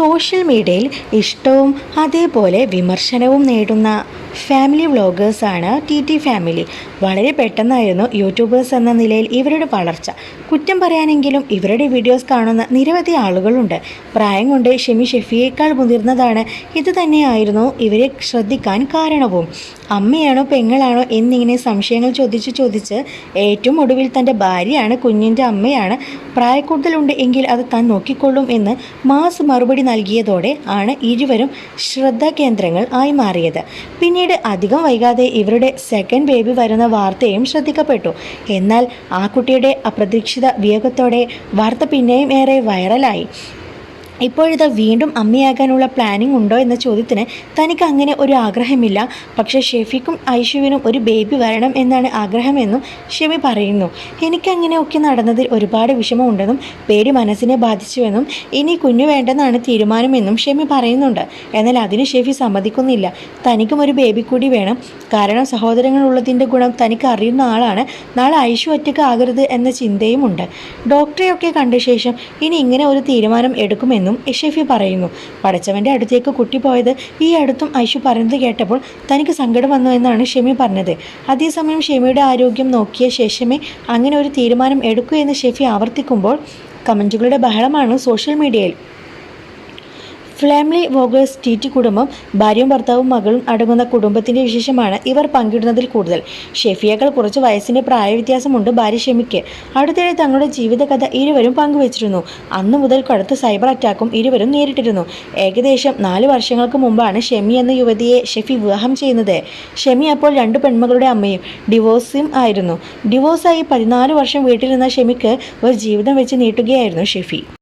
Social മീഡിയയിൽ ഇഷ്ടവും അതേപോലെ വിമർശനവും നേടുന്ന ഫാമിലി വ്ളോഗേഴ്സാണ് ടി ടി ഫാമിലി. വളരെ പെട്ടെന്നായിരുന്നു യൂട്യൂബേഴ്സ് എന്ന നിലയിൽ ഇവരുടെ വളർച്ച. കുറ്റം പറയാനെങ്കിലും ഇവരുടെ വീഡിയോസ് കാണുന്ന നിരവധി ആളുകളുണ്ട്. പ്രായം കൊണ്ട് ഷെമി ഷെഫിയേക്കാൾ മുതിർന്നതാണ്. ഇത് തന്നെയായിരുന്നു ഇവരെ ശ്രദ്ധിക്കാൻ കാരണവും. അമ്മയാണോ പെങ്ങളാണോ എന്നിങ്ങനെ സംശയങ്ങൾ ചോദിച്ച് ചോദിച്ച് ഏറ്റവും ഒടുവിൽ തന്റെ ഭാര്യയാണ് കുഞ്ഞിന്റെ അമ്മയാണ്. പ്രായക്കൂടുതലുണ്ട് എങ്കിൽ അത് താൻ നോക്കിക്കൊള്ളും എന്ന് മാസ് മറുപടി നൽകിയതോടെ ആണ് ഇരുവരും ശ്രദ്ധാകേന്ദ്രങ്ങൾ ആയി മാറിയത്. പിന്നീട് അധികം വൈകാതെ ഇവരുടെ സെക്കൻഡ് ബേബി വരുന്ന വാർത്തയും ശ്രദ്ധിക്കപ്പെട്ടു. എന്നാൽ ആ കുട്ടിയുടെ അപ്രതീക്ഷിത വിയോഗത്തോടെ വാർത്ത പിന്നെയും ഏറെ വൈറലായി. ഇപ്പോഴിത് വീണ്ടും അമ്മയാകാനുള്ള പ്ലാനിംഗ് ഉണ്ടോ എന്ന ചോദ്യത്തിന് തനിക്ക് അങ്ങനെ ഒരു ആഗ്രഹമില്ല. പക്ഷേ ഷെഫിക്കും ഐഷുവിനും ഒരു ബേബി വരണം എന്നാണ് ആഗ്രഹമെന്നും ഷെമി പറയുന്നു. എനിക്കങ്ങനെയൊക്കെ നടന്നതിൽ ഒരുപാട് വിഷമമുണ്ടെന്നും പേടി മനസ്സിനെ ബാധിച്ചുവെന്നും ഇനി കുഞ്ഞു വേണ്ടെന്നാണ് തീരുമാനമെന്നും ഷെമി പറയുന്നുണ്ട്. എന്നാൽ അതിന് ഷെഫി സമ്മതിക്കുന്നില്ല. തനിക്കും ഒരു ബേബി കൂടി വേണം. കാരണം സഹോദരങ്ങളുള്ളതിന്റെ ഗുണം തനിക്ക് അറിയുന്ന ആളാണ്. നാളെ ഐഷു ഒറ്റയ്ക്ക് ആകരുത് എന്ന ചിന്തയുമുണ്ട്. ഡോക്ടറെയൊക്കെ കണ്ട ശേഷം ഇനി ഇങ്ങനെ ഒരു തീരുമാനം എടുക്കുമെന്നും ഷെഫി പറയുന്നു. പടച്ചവന്റെ അടുത്തേക്ക് കുട്ടി പോയത് ഈ അടുത്തും ഐഷു പറയുന്നത് കേട്ടപ്പോൾ തനിക്ക് സങ്കടം വന്നു എന്നാണ് ഷെമി പറഞ്ഞത്. അതേസമയം ഷെമിയുടെ ആരോഗ്യം നോക്കിയ ശേഷമേ അങ്ങനെ ഒരു തീരുമാനം എടുക്കൂ എന്ന് ഷെഫി ആവർത്തിക്കുമ്പോൾ കമന്റുകളുടെ ബഹളമാണ് സോഷ്യൽ മീഡിയയിൽ. ഫാമിലി വോഗേഴ്സ് ടി ടി കുടുംബം ഭാര്യയും ഭർത്താവും മകളും അടങ്ങുന്ന കുടുംബത്തിന്റെ വിശേഷമാണ് ഇവർ പങ്കിടുന്നതിൽ കൂടുതൽ. ഷെഫിയേക്കാൾ കുറച്ച് വയസ്സിന്റെ പ്രായവ്യത്യാസമുണ്ട് ഭാര്യ ഷെമിക്ക്. അടുത്തിടെ തങ്ങളുടെ ജീവിതകഥ ഇരുവരും പങ്കുവച്ചിരുന്നു. അന്നു മുതൽ കടുത്ത സൈബർ അറ്റാക്കും ഇരുവരും നേരിട്ടിരുന്നു. ഏകദേശം നാല് വർഷങ്ങൾക്ക് മുമ്പാണ് ഷെമി എന്ന യുവതിയെ ഷെഫി വിവാഹം ചെയ്യുന്നത്. ഷെമി അപ്പോൾ രണ്ട് പെൺമകളുടെ അമ്മയും ഡിവോഴ്സും ആയിരുന്നു. ഡിവോഴ്സായി പതിനാല് വർഷം വീട്ടിൽ ഷെമിക്ക് ഒരു ജീവിതം വെച്ച് നീട്ടുകയായിരുന്നു ഷെഫി.